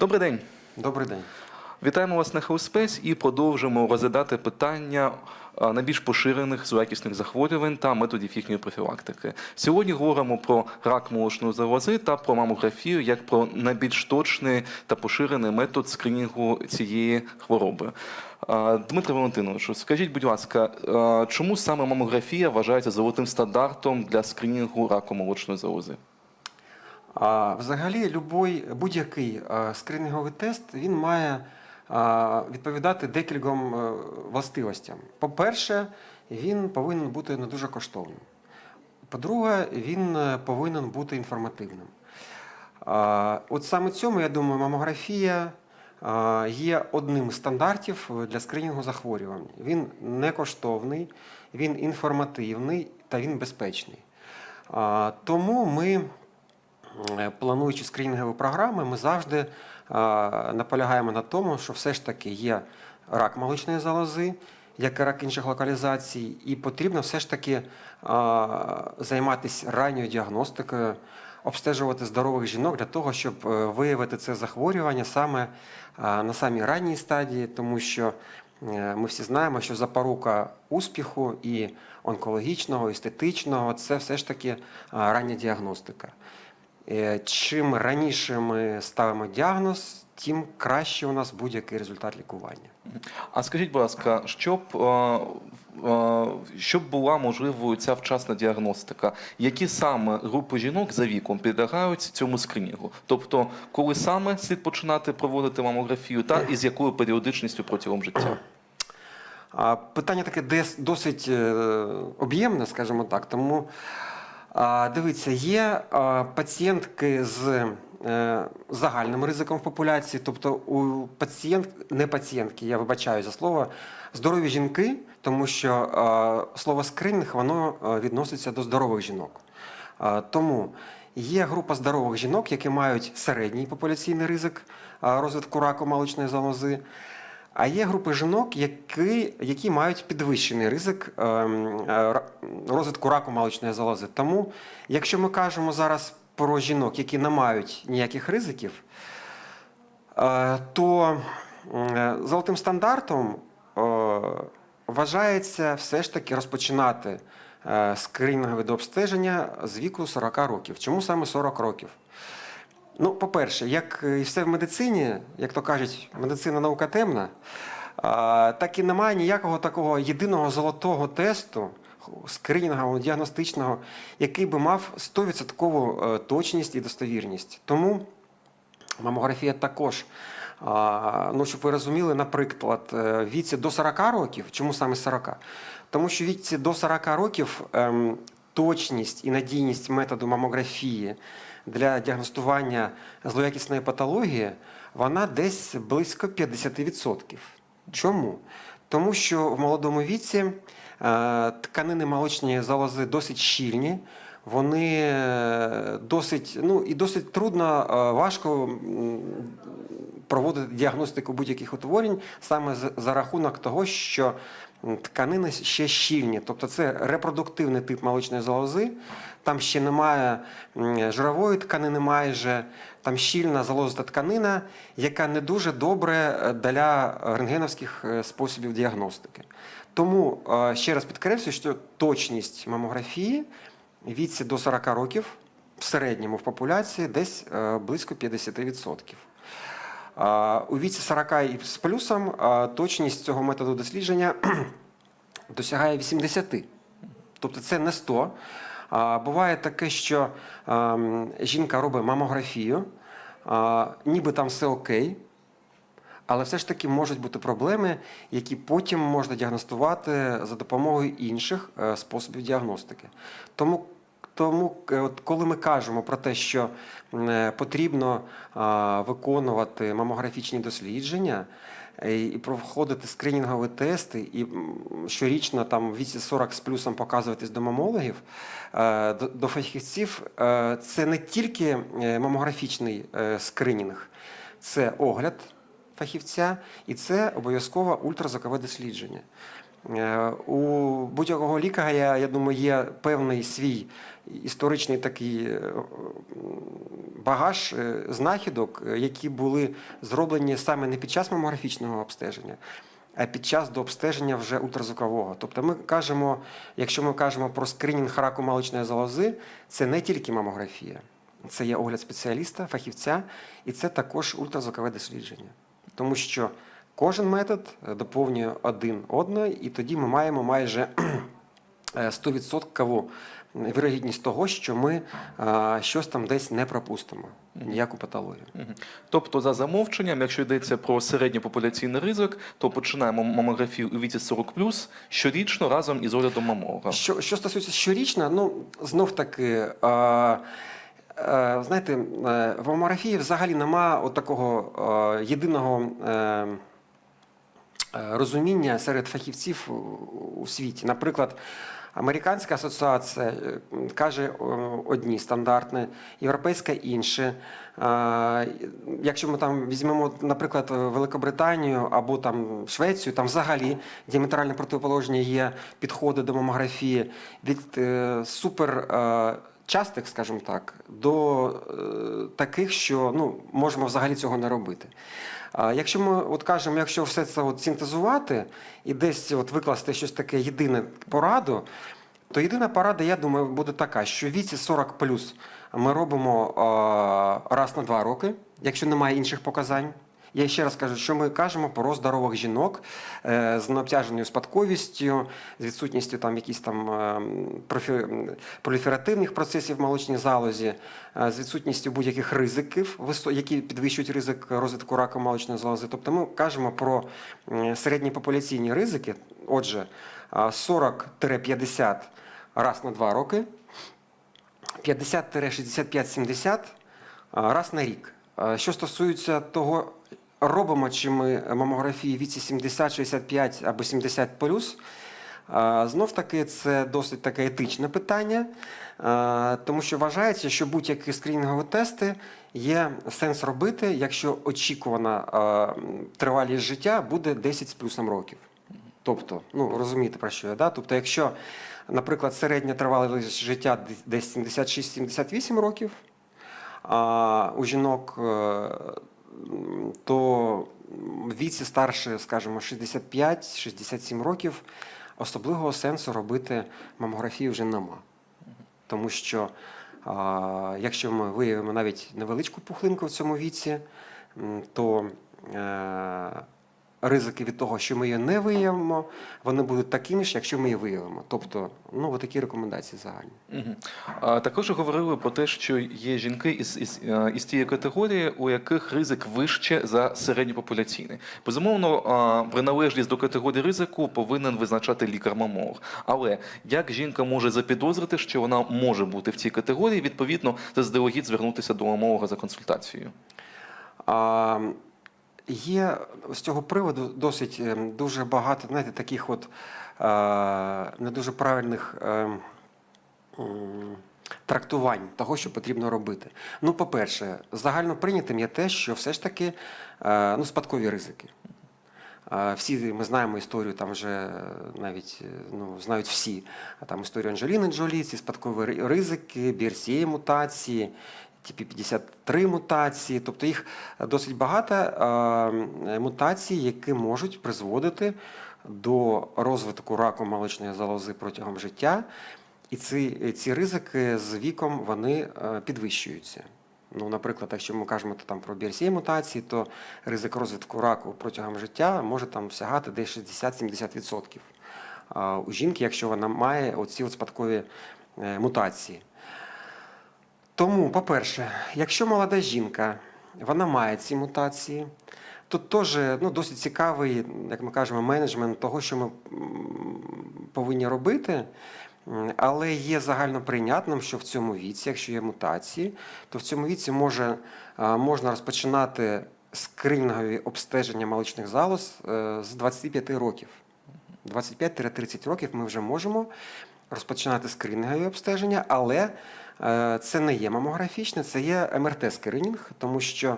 Добрий день. Добрий день. Вітаємо вас на Хелспейс і продовжимо розглядати питання найбільш поширених злоякісних захворювань та методів їхньої профілактики. Сьогодні говоримо про рак молочної залози та про мамографію як про найбільш точний та поширений метод скринінгу цієї хвороби. Дмитро Валентиновичу, скажіть, будь ласка, чому саме мамографія вважається золотим стандартом для скринінгу раку молочної залози? А, взагалі, будь-який а, скринінговий тест він має відповідати декільком е, властивостям. По-перше, він повинен бути не дуже коштовним. По-друге, він е, повинен бути інформативним. От саме цьому, я думаю, мамографія є одним з стандартів для скринінгу захворювань. Він не коштовний, він інформативний та він безпечний. Тому ми, е, плануючи скринінгові програми, ми завжди наполягаємо на тому, що все ж таки є рак молочної залози, як і рак інших локалізацій, і потрібно все ж таки займатися ранньою діагностикою, обстежувати здорових жінок для того, щоб е, виявити це захворювання саме на самій ранній стадії, тому що е, ми всі знаємо, що запорука успіху і онкологічного, естетичного це все ж таки рання діагностика. Е, Чим раніше ми ставимо діагноз, тим краще у нас будь-який результат лікування. А скажіть, будь ласка, щоб, е, е, щоб була можливою ця вчасна діагностика, які саме групи жінок за віком підлягають цьому скринінгу? Тобто, коли саме слід починати проводити мамографію, та і з якою періодичністю протягом життя? Питання таке досить об'ємне, скажімо так. Тому дивіться, є пацієнтки з е, загальним ризиком в популяції, тобто у пацієнт, не пацієнтки, я вибачаю за слово, здорові жінки, тому що слово скринінг воно відноситься до здорових жінок. Тому є група здорових жінок, які мають середній популяційний ризик розвитку раку молочної залози. А є групи жінок, які, які мають підвищений ризик ем, е, розвитку раку молочної залози. Тому, якщо ми кажемо зараз про жінок, які не мають ніяких ризиків, е, то е, золотим стандартом вважається все ж таки розпочинати скринінгове дообстеження з віку 40 років. Чому саме 40 років? Ну, по-перше, як і все в медицині, як то кажуть, медицина наука темна, так і немає ніякого такого єдиного золотого тесту, скринінгового, діагностичного, який би мав 100% точність і достовірність. Тому мамографія також. Ну, щоб ви розуміли, наприклад, е, віці до 40 років, чому саме 40? Тому що віці до 40 років ем, точність і надійність методу мамографії для діагностування злоякісної патології, вона десь близько 50%. Чому? Тому що в молодому віці е, тканини молочної залози досить щільні, вони е, досить, ну і досить трудно, е, важко проводити діагностику будь-яких утворень саме за рахунок того, що тканини ще щільні. Тобто це репродуктивний тип молочної залози, там ще немає жирової тканини майже, там щільна залозиста тканина, яка не дуже добре е, для рентгеновських е, способів діагностики. Тому е, ще раз підкреслюю, що точність мамографії віці до 40 років в середньому в популяції десь близько 50%. У віці 40 і з плюсом точність цього методу дослідження досягає 80. Тобто це не 100. Буває таке, що жінка робить мамографію, ніби там все окей, але все ж таки можуть бути проблеми, які потім можна діагностувати за допомогою інших е, способів діагностики. Тому, тому е, от коли ми кажемо про те, що е, потрібно виконувати мамографічні дослідження е, і проходити скринінгові тести, і щорічно там в віці 40 з плюсом показуватись до мамологів, до, фахівців, це не тільки мамографічний скринінг, це огляд фахівця, і це обов'язково ультразвукове дослідження. Е, У будь-якого лікаря, я, думаю, є певний свій історичний такий е, багаж е, знахідок, які були зроблені саме не під час мамографічного обстеження, а під час до обстеження вже ультразвукового. Тобто ми кажемо, якщо ми кажемо про скринінг раку молочної залози, це не тільки мамографія, це є огляд спеціаліста, фахівця, і це також ультразвукове дослідження. Тому що кожен метод е, доповнює один одного, і тоді ми маємо майже е, 100% вірогідність того, що ми е, щось там десь не пропустимо, ніяку патологію. Тобто, за замовченням, якщо йдеться про середньопопуляційний ризик, то починаємо мамографію у віці 40 щорічно разом із оглядом мамога. Що, що стосується щорічно, ну знов таки. Е, е, Знаєте, е, в мамографії взагалі нема от такого е, єдиного е, е, розуміння серед фахівців у- світі. Наприклад, Американська асоціація е, каже е, одні стандартні, європейська інші. Е, Якщо ми там візьмемо, наприклад, Великобританію або там Швецію, там взагалі діаметральне протиположення є підходи до мамографії від е, супер. е, Частих, скажімо так, до е, таких, що ну, можемо взагалі цього не робити. Якщо ми от кажемо, якщо все це от синтезувати і десь от викласти щось таке єдине пораду, то єдина порада, я думаю, буде така, що віці 40 ми робимо раз на два роки, якщо немає інших показань. Я ще раз кажу, що ми кажемо про здорових жінок е, з необтяженою спадковістю, з відсутністю там якісь там е, проліферативних процесів в молочній залозі, е, з відсутністю будь-яких ризиків, які підвищують ризик розвитку раку молочної залози. Тобто ми кажемо про м, середні популяційні ризики. Отже, е, 40-50 раз на два роки, 50-65-70 раз на рік. Що стосується того, робимо чи ми мамографії віці 70, 65 або 70 плюс, знов таки це досить таке етичне питання, тому що вважається, що будь-які скринінгові тести є сенс робити, якщо очікувана тривалість життя буде 10 з плюсом років. Тобто, ну розумієте про що я, да? Тобто, якщо, наприклад, середня тривалість життя десь 76-78 років, а у жінок, е, то в віці старше, скажімо, 65-67 років, особливого сенсу робити мамографію вже нема. Тому що якщо ми виявимо навіть невеличку пухлинку в цьому віці, то е, ризики від того, що ми її не виявимо, вони будуть такими ж, якщо ми її виявимо. Тобто, ну, такі рекомендації загальні. Мгм. А також говорили про те, що є жінки із, із, е, із тієї категорії, у яких ризик вище за середньопопуляційний. Безумовно, приналежність до категорії ризику повинен визначати лікар-мамолог. Але як жінка може запідозрити, що вона може бути в цій категорії, відповідно, заздалегідь звернутися до мамолога за консультацією? А, є з цього приводу досить е, дуже багато знаєте, таких от е, не дуже правильних е, м, трактувань того, що потрібно робити. Ну, по-перше, загально прийнятим є те, що все ж таки е, ну, спадкові ризики. Всі ми знаємо історію, там вже е, навіть е, ну, знають всі. Там історію Анджеліни Джолі, ці спадкові ризики, BRCA мутації, TP53 мутації. Тобто їх досить багато е, мутацій, які можуть призводити до розвитку раку молочної залози протягом життя. І ці, ці ризики з віком вони е, підвищуються. Ну, наприклад, якщо ми кажемо там, про BRCA мутації, то ризик розвитку раку протягом життя може там сягати десь 60-70%. У жінки, якщо вона має оці от спадкові е, мутації. Тому, по-перше, якщо молода жінка вона має ці мутації, то теж ну, досить цікавий, як ми кажемо, менеджмент того, що ми повинні робити. Але є загально прийнятним, що в цьому віці, якщо є мутації, то в цьому віці може, можна розпочинати скринінгові обстеження молочних залоз е, з 25 років. 25-30 років ми вже можемо розпочинати скринінгові обстеження, але е, це не є мамографічне, це є МРТ-скринінг, тому що,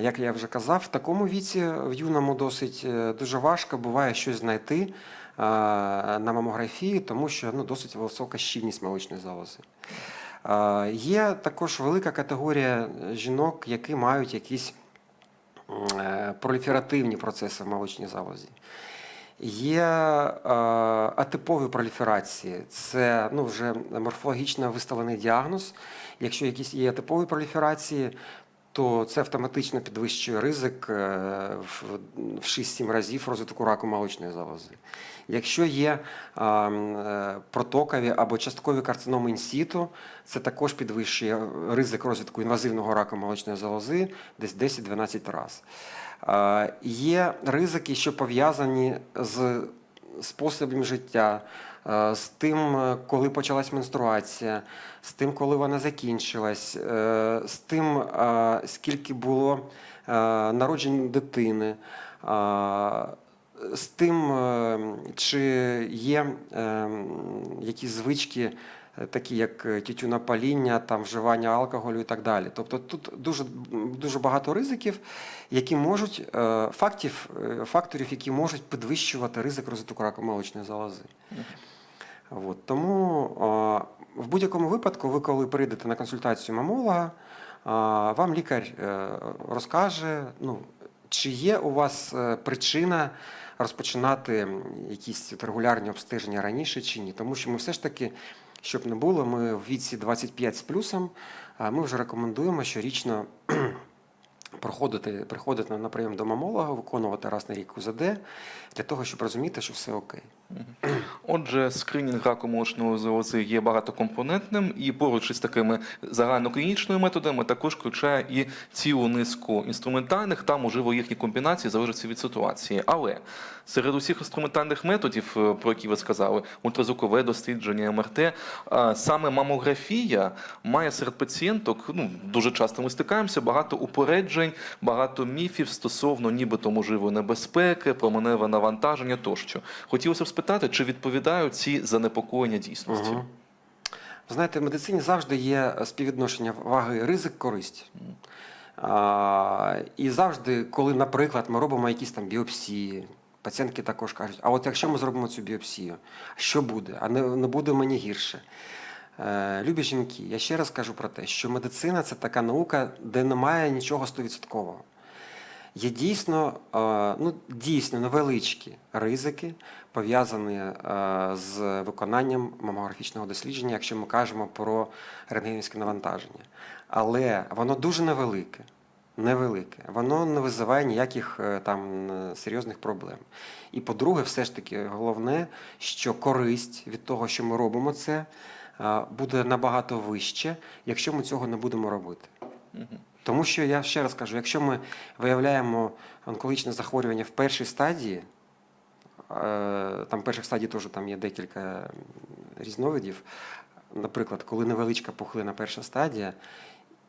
як я вже казав, в такому віці, в юному досить е, дуже важко буває щось знайти на мамографії, тому що ну, досить висока щільність молочної залози. Е, Є також велика категорія жінок, які мають якісь е, проліферативні процеси в молочній залозі. Є е, атипові проліферації, це ну, вже морфологічно виставлений діагноз. Якщо якісь є атипові проліферації, то це автоматично підвищує ризик е, в в 6-7 разів розвитку раку молочної залози. Якщо є е, протокові або часткові карциноми інсіту, це також підвищує ризик розвитку інвазивного раку молочної залози десь 10-12 разів. Є ризики, що пов'язані з способом життя, з тим, е, коли почалась менструація, з тим, коли вона закінчилась, е, з тим, е, скільки було е, народжень дитини, е, з тим, е, чи є е, якісь звички. е, Такі як е, тютюнопаління, там вживання алкоголю і так далі. Тобто тут дуже, дуже багато ризиків, які можуть е, фактів, е, факторів, які можуть підвищувати ризик розвитку раку молочної залози. От, тому е, в будь-якому випадку, ви коли прийдете на консультацію мамолога, е, вам лікар е, розкаже, ну, чи є у вас е, причина розпочинати якісь регулярні обстеження раніше чи ні. Тому що ми все ж таки, щоб не було, ми в віці 25 з плюсом, а ми вже рекомендуємо щорічно проходити, приходити на- на прийом до мамолога, виконувати раз на рік УЗД, для того, щоб розуміти, що все окей. Отже, скринінг раку молочної залози є багатокомпонентним і поруч із такими загальноклінічними методами також включає і цілу низку інструментальних та, можливо, їхні комбінації залежать від ситуації. Але серед усіх інструментальних методів, е, про які ви сказали, ультразвукове дослідження, МРТ, е, саме мамографія має серед пацієнток, ну дуже часто ми стикаємося, багато упереджень, багато міфів стосовно нібито можливої небезпеки, променеве навантаження тощо. Хотілося б спитати, чи відповідають ці занепокоєння дійсності? Ви знаєте, в медицині завжди є співвідношення ваги ризик користь. А, і завжди, коли, наприклад, ми робимо якісь там біопсії, пацієнтки також кажуть, а от якщо ми зробимо цю біопсію, що буде? А не, не буде мені гірше. Е, любі жінки, я ще раз кажу про те, що медицина це така наука, де немає нічого стовідсоткового. Є дійсно, е, ну, дійсно невеличкі ризики, пов'язані е, з виконанням мамографічного дослідження, якщо ми кажемо про рентгенівське навантаження. Але воно дуже невелике. Невелике, воно не визиває ніяких там серйозних проблем. І по-друге, все ж таки, головне, що користь від того, що ми робимо це, буде набагато вище, якщо ми цього не будемо робити. Тому що я ще раз кажу, якщо ми виявляємо онкологічне захворювання в першій стадії, е, там перших стадій теж там є декілька різновидів. Наприклад, коли невеличка пухлина перша стадія,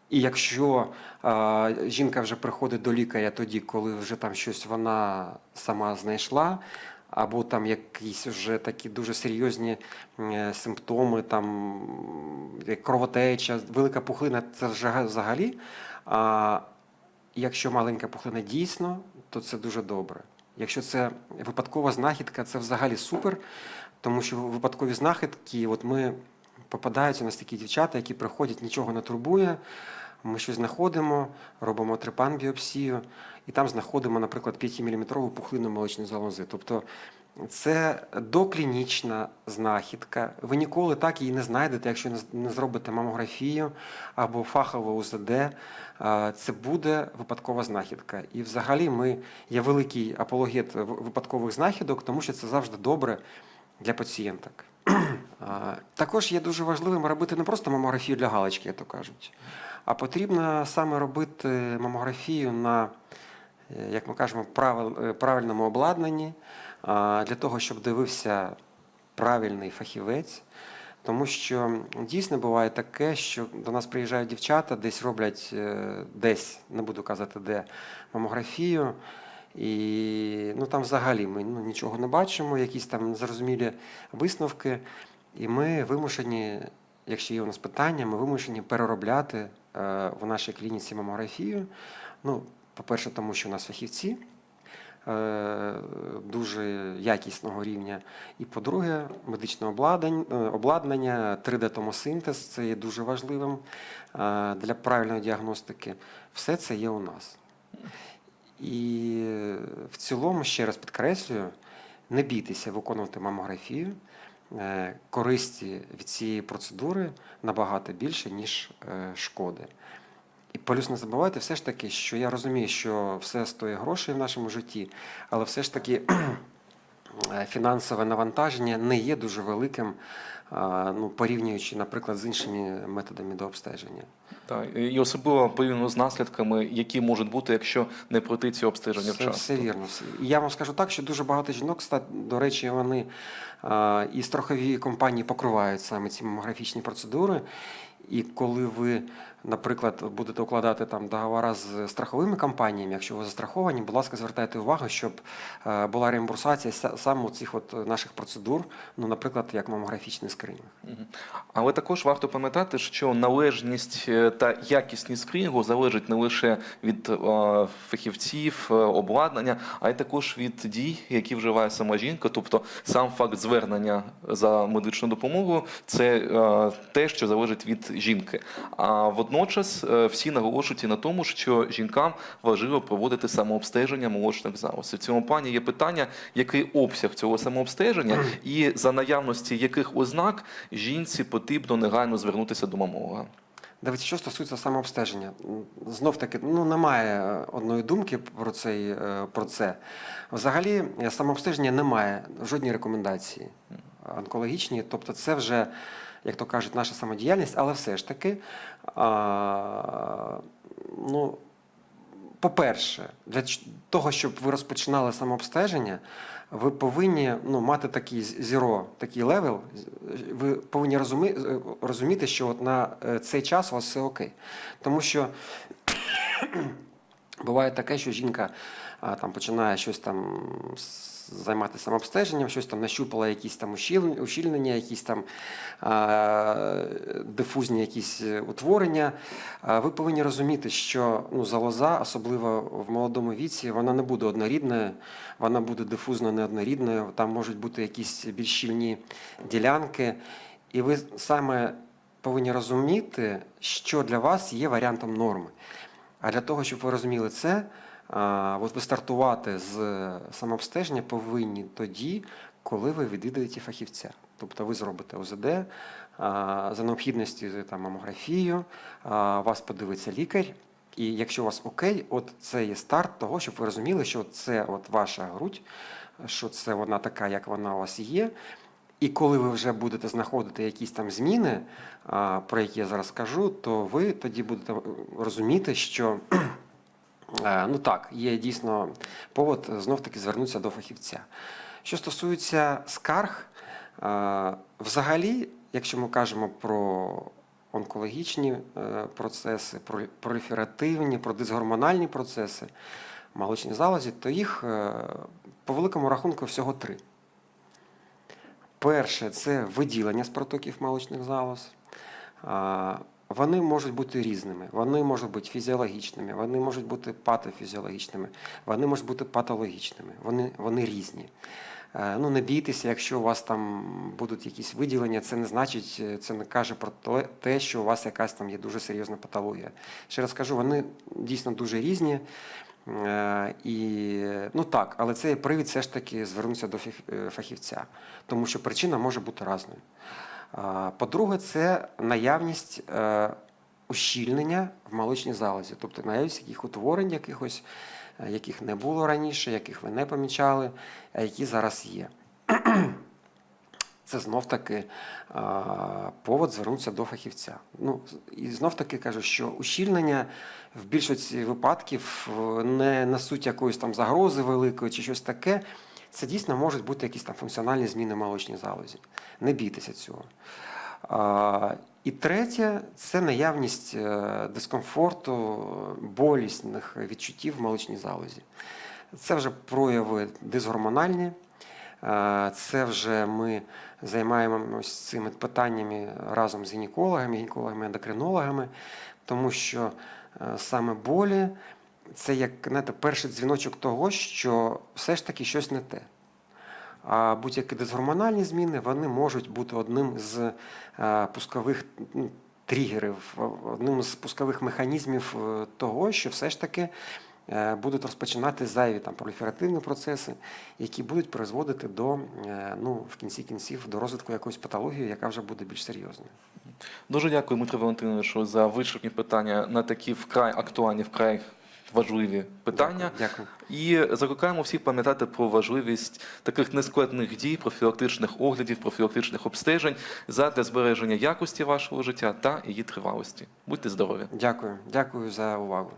і якщо е, жінка вже приходить до лікаря тоді, коли вже там щось вона сама знайшла, або там якісь вже такі дуже серйозні е, симптоми, там як кровотеча, велика пухлина, це вже взагалі. А якщо маленька пухлина дійсно, то це дуже добре. Якщо це випадкова знахідка, це взагалі супер, тому що випадкові знахідки, от ми попадаються на такі дівчата, які приходять, нічого не турбує. Ми щось знаходимо, робимо трепан біопсію, і там знаходимо, наприклад, 5-мм пухлину молочної залози. Тобто це доклінічна знахідка. Ви ніколи так її не знайдете, якщо не зробите мамографію або фахове УЗД. Це буде випадкова знахідка. І взагалі ми є великий апологет випадкових знахідок, тому що це завжди добре для пацієнток. Також є дуже важливим робити не просто мамографію для галочки, як то кажуть, а потрібно саме робити мамографію на, як ми кажемо, е, правильному обладнанні, для того, щоб дивився правильний фахівець. Тому що дійсно буває таке, що до нас приїжджають дівчата, десь роблять е, десь, не буду казати де, мамографію. І ну, там взагалі ми ну, нічого не бачимо, якісь там незрозумілі висновки. І ми вимушені, якщо є у нас питання, ми вимушені переробляти е, в нашій клініці мамографію. Ну, по-перше, тому що у нас фахівці. е, дуже якісного рівня. І по-друге, медичне обладнання, обладнання 3D-томосинтез це є дуже важливим е, для правильної діагностики. Все це є у нас. І в цілому, ще раз підкреслюю, не бійтеся виконувати мамографію. Е, Користі від цієї процедури набагато більше, ніж е, шкоди. І плюс не забувайте все ж таки, що я розумію, що все стоїть грошей в нашому житті, але все ж таки е, фінансове навантаження не є дуже великим, ну, порівнюючи, наприклад, з іншими методами до обстеження. Так, і особливо порівняно з наслідками, які можуть бути, якщо не пройти ці обстеження Все, вчасно. все вірно. І я вам скажу так, що дуже багато жінок, до речі, вони і страхові компанії покривають саме ці мамографічні процедури. І коли ви, наприклад, будете укладати там договори з страховими компаніями, якщо ви застраховані, будь ласка, звертайте увагу, щоб е, була реімбурсація саме цих от наших процедур, ну, наприклад, як мамографічний скринінг. Але також варто пам'ятати, що належність е, та якісність скринінгу залежить не лише від е, фахівців, е, обладнання, а й також від дій, які вживає сама жінка. Тобто сам факт звернення за медичною допомогою це е, те, що залежить від жінки. А водночас е, всі наголошують і на тому, що жінкам важливо проводити самообстеження молочних залозів. В цьому плані є питання, який обсяг цього самообстеження, і за наявності яких ознак жінці потрібно негайно звернутися до мамолога. Дивіться, що стосується самообстеження, знов таки ну немає е, одної думки про цей е, про це. Взагалі, самообстеження немає жодної рекомендації онкологічні, тобто це вже, як то кажуть, наша самодіяльність, але все ж таки, а, ну, по-перше, для того, щоб ви розпочинали самообстеження, ви повинні ну, мати такий зіро, такий левел. Ви повинні розумі, розуміти, що от на е, цей час у вас все окей. Тому що буває таке, що жінка а, там починає щось там займатися самообстеженням, щось там нащупала якісь там ущільнення, якісь там дифузні якісь е, утворення. Ви повинні розуміти, що ну, залоза, особливо в молодому віці, вона не буде однорідною, вона буде дифузно неоднорідною, там можуть бути якісь більш щільні ділянки. І ви саме повинні розуміти, що для вас є варіантом норми. А для того, щоб ви розуміли це, от ви стартувати з самообстеження повинні тоді, коли ви відвідаєте фахівця. Тобто ви зробите ОЗД, за необхідності там, мамографію, вас подивиться лікар. І якщо у вас окей, от це є старт того, щоб ви розуміли, що це от ваша грудь, що це вона така, як вона у вас є. І коли ви вже будете знаходити якісь там зміни, про які я зараз скажу, то ви тоді будете розуміти, що е, ну так, є дійсно повод знов таки звернутися до фахівця. Що стосується скарг, е, взагалі, якщо ми кажемо про онкологічні е, процеси, про проліферативні, про дисгормональні процеси в молочній залозі, то їх е, по великому рахунку всього три. Перше це виділення з протоків молочних залоз. Вони можуть бути різними, вони можуть бути фізіологічними, вони можуть бути патофізіологічними, вони можуть бути патологічними, вони, вони різні. Е, Ну, не бійтеся, якщо у вас там будуть якісь виділення, це не значить, е, це не каже про те- що у вас якась там є дуже серйозна патологія. Ще раз кажу, вони дійсно дуже різні. Е, І ну так, але це є привід все ж таки звернутися до фахівця, тому що причина може бути разною. По-друге, це наявність е, ущільнення в молочній залозі, тобто наявність яких утворень якихось, е, яких не було раніше, яких ви не помічали, а які зараз є. Це знов таки повод звернутися до фахівця. Ну і знов таки кажу, що ущільнення в більшості випадків е, не несуть якоїсь там загрози великої чи щось таке. Це дійсно можуть бути якісь там функціональні зміни в молочній залозі. Не бійтеся цього. І третє це наявність е, дискомфорту, болісних відчуттів в молочній залозі. Це вже прояви дисгормональні. Це вже ми займаємося цими питаннями разом з гінекологами, гінекологами, ендокринологами, тому що е, саме болі це як знаєте, перший дзвіночок того, що все ж таки щось не те. А будь-які дисгормональні зміни вони можуть бути одним з е, пускових ну, тригерів, одним з пускових механізмів е, того, що все ж таки е, будуть розпочинати зайві там проліферативні процеси, які будуть призводити до е, ну, в кінці кінців до розвитку якоїсь патології, яка вже буде більш серйозною. Дуже дякую, Дмитро Валентиновичу, за вичерпні питання на такі вкрай актуальні, вкрай важливі питання. Дякую. І закликаємо всіх пам'ятати про важливість таких нескладних дій, профілактичних оглядів, профілактичних обстежень задля збереження якості вашого життя та її тривалості. Будьте здорові! Дякую, дякую за увагу.